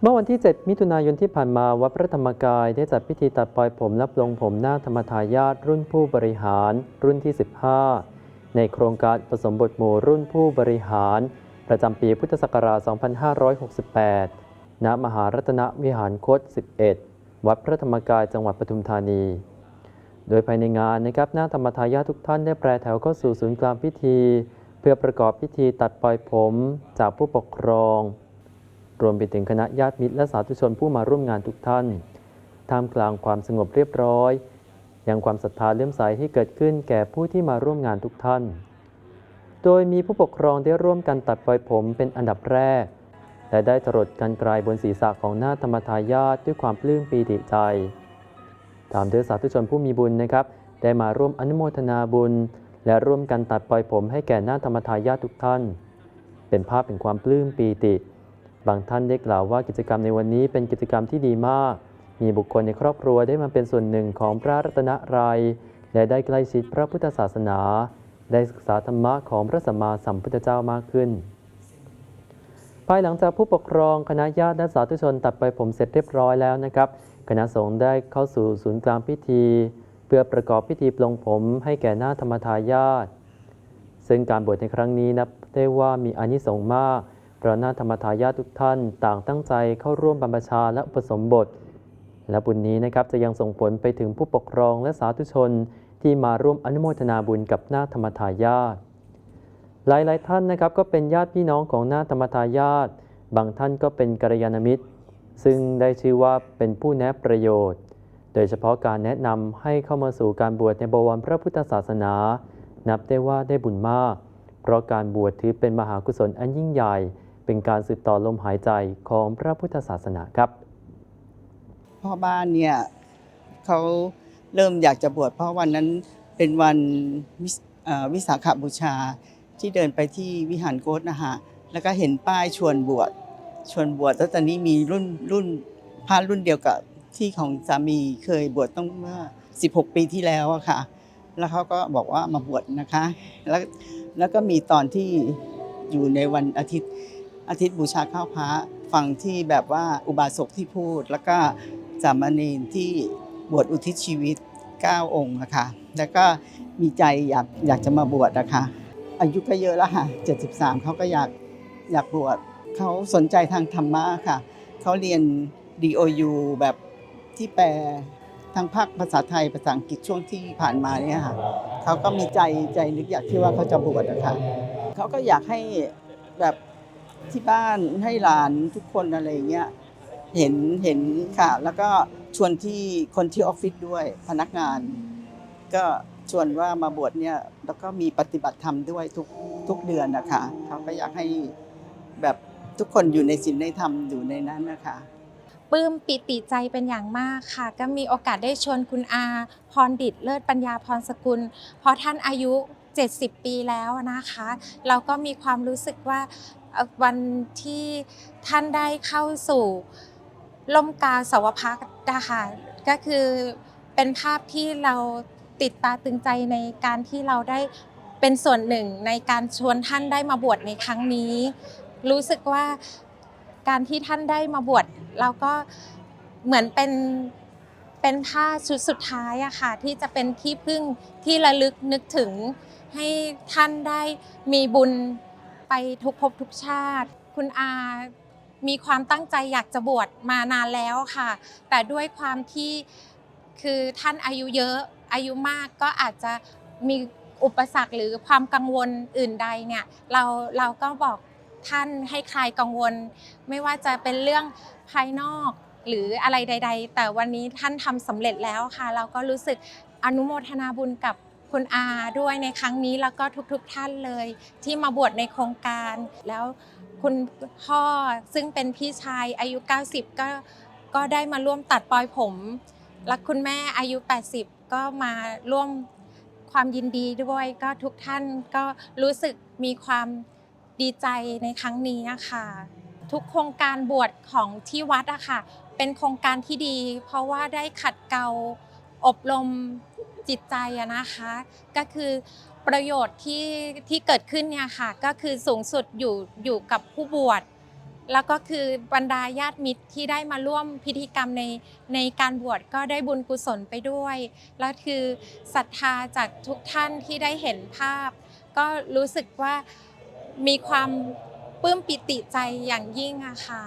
เมื่อวันที่ 7 มิถุนายนที่ผ่านมาวัดพระธรรมกายได้จัดพิธีตัดปลอยผมและปลงผมหน้าธรรมทายาทรุ่นผู้บริหารรุ่นที่ 15 ในโครงการผสมบทหมู่รุ่นผู้บริหาร ประจำปีพุทธศักราช 2568 ณ มหารัตนวิหารคต 11 วัดพระธรรมกายจังหวัดปทุมธานี โดยภายในงานนะครับหน้าธรรมทายาททุกท่านได้แปรแถวเข้าสู่ศูนย์กลางพิธี เพื่อประกอบพิธีตัดปลอยผมจากผู้ปกครอง รวมไปถึงคณะญาติมิตรและสาธุชนผู้มาร่วมงานทุกท่าน ท่ามกลางความสงบเรียบร้อย ยังความศรัทธาเลื่อมใสที่เกิดขึ้นแก่ผู้ที่มาร่วมงานทุกท่าน โดยมีผู้ปกครองได้ร่วมกันตัดปลอยผมเป็นอันดับแรก และได้จรดกันกลายบนศีรษะของหน้าธรรมทายาทด้วยความปลื้มปีติใจ ตามด้วยสาธุชนผู้มีบุญนะครับ ได้มาร่วมอนุโมทนาบุญ และร่วมกันตัดปลอยผมให้แก่หน้าธรรมทายาททุกท่าน เป็นภาพแห่งความปลื้มปีติ บางท่านได้กล่าวว่ากิจกรรมในวันนี้เป็นกิจกรรมที่ดีมาก มีบุคคลในครอบครัวได้มาเป็นส่วนหนึ่งของพระรัตนตรัย และได้ใกล้ชิดพระพุทธศาสนา ได้ศึกษาธรรมะของพระสัมมาสัมพุทธเจ้ามากขึ้น ภายหลังจากผู้ปกครองคณะญาติและสาธุชนตัดไปผมเสร็จเรียบร้อยแล้วนะครับ คณะสงฆ์ได้เข้าสู่ศูนย์กลางพิธี เพื่อประกอบพิธีปลงผมให้แก่หน้าธรรมทายาทซึ่งการบวชในครั้งนี้นับได้ว่ามีอานิสงส์มาก ราะหน้าธรรมทายาททุกท่านต่างตั้งใจเข้าร่วมบรรพชาและอุปสมบท และบุญนี้นะครับจะยังส่งผลไปถึงผู้ปกครองและสาธุชนที่มาร่วมอนุโมทนาบุญกับหน้าธรรมทายาทหลายๆท่านนะครับก็เป็นญาติพี่น้องของหน้าธรรมทายาทบางท่านก็เป็นกัลยาณมิตร ซึ่งได้ชื่อว่าเป็นผู้แนะประโยชน์ โดยเฉพาะการแนะนำให้เข้ามาสู่การบวชในบวรพระพุทธศาสนา นับได้ว่าได้บุญมาก เพราะการบวชถือเป็นมหากุศลอันยิ่งใหญ่ เป็นการสืบต่อลมหายใจของพระพุทธศาสนาครับ พ่อบ้านเนี่ยเขาเริ่มอยากจะบวชเพราะวันนั้นเป็นวันวิสเอ่อวิสาขบูชาที่เดินไปที่วิหารโกฏนะฮะแล้วก็เห็นป้ายชวนบวชชวนบวชแล้วตอนนี้มีรุ่นรุ่นพระรุ่นเดียวกับที่ของสามีเคยบวชต้องเมื่อ 16 ปีที่แล้วอะค่ะ แล้วเขาก็บอกว่ามาบวชนะคะ แล้วแล้วก็มีตอนที่อยู่ในวันอาทิตย์ อาทิตย์บูชาข้าวพระฟังที่แบบว่าอุบาสกที่พูด แล้วก็สามเณรที่บวชอุทิศชีวิต 9 องค์นะคะแล้วก็มีใจอยากอยากจะมาบวชนะคะ อายุก็เยอะแล้วค่ะ 73 เขาก็อยากอยากบวชเขาสนใจทางธรรมะค่ะเขาเรียน DOU แบบที่แปลทั้งภาคภาษาไทยภาษาอังกฤษช่วงที่ผ่านมาเนี่ยค่ะเขาก็มีใจใจนึกอยากที่ว่าเขาจะบวชนะคะเขาก็อยากให้แบบ ที่บ้านให้หลานทุกคนอะไรเงี้ยเห็นเห็นค่ะแล้วก็ชวนที่คนที่ออฟฟิศด้วยพนักงาน ก็ชวนว่ามาบวชเนี่ยแล้วก็มีปฏิบัติธรรมด้วยทุกทุกเดือนนะคะเขาก็อยากให้แบบทุกคนอยู่ในศีลในธรรมอยู่ในนั้นนะคะปลื้มปิติใจเป็นอย่างมากค่ะ ก็มีโอกาสได้ชวนคุณอาพรดิตเลิศปัญญาพรสกุล เพราะท่านอายุ 70 ปีแล้วนะคะ เราก็มีความรู้สึกว่า วันที่ท่านได้เข้าสู่ล่มกาสาวพักนะคะก็คือเป็นภาพที่เราติดตาตึงใจในการที่เราได้เป็นส่วนหนึ่งในการชวนท่านได้มาบวชในครั้งนี้ รู้สึกว่าการที่ท่านได้มาบวชเราก็เหมือนเป็นเป็นผ้าชุดสุดท้ายอะค่ะที่จะเป็นที่พึ่งที่ระลึกนึกถึงให้ท่านได้มีบุญ ไปทุกภพทุกชาติ คุณอามีความตั้งใจอยากจะบวชมานานแล้วค่ะ แต่ด้วยความที่คือท่านอายุเยอะอายุมากก็อาจจะมีอุปสรรคหรือความกังวลอื่นใดเนี่ยเราเราก็บอกท่านให้คลายกังวล ไม่ว่าจะเป็นเรื่องภายนอกหรืออะไรใด ๆ แต่วันนี้ท่านทำสำเร็จแล้วค่ะ เราก็รู้สึกอนุโมทนาบุญกับ คุณอาด้วยในครั้งนี้แล้วก็ทุกๆท่านเลย ที่มาบวชในโครงการ แล้วคุณพ่อซึ่งเป็นพี่ชายอายุ 90 ก็ก็ได้มาร่วมตัดปลอยผม และคุณแม่อายุ 80 ก็มาร่วมความยินดีด้วย ก็ทุกท่านก็รู้สึกมีความดีใจในครั้งนี้ค่ะ ทุกโครงการบวชของที่วัดอะค่ะ เป็นโครงการที่ดี เพราะว่าได้ขัดเกลาอบรม จิตใจนะคะ ก็คือประโยชน์ที่ที่เกิดขึ้นเนี่ยค่ะ ก็คือสูงสุดอยู่อยู่กับผู้บวชแล้วก็คือบรรดาญาติมิตรที่ได้มาร่วมพิธีกรรมในในการบวชก็ได้บุญกุศลไปด้วย แล้วคือศรัทธาจากทุกท่านที่ได้เห็นภาพ ก็รู้สึกว่ามีความปลื้มปิติใจอย่างยิ่งอะค่ะ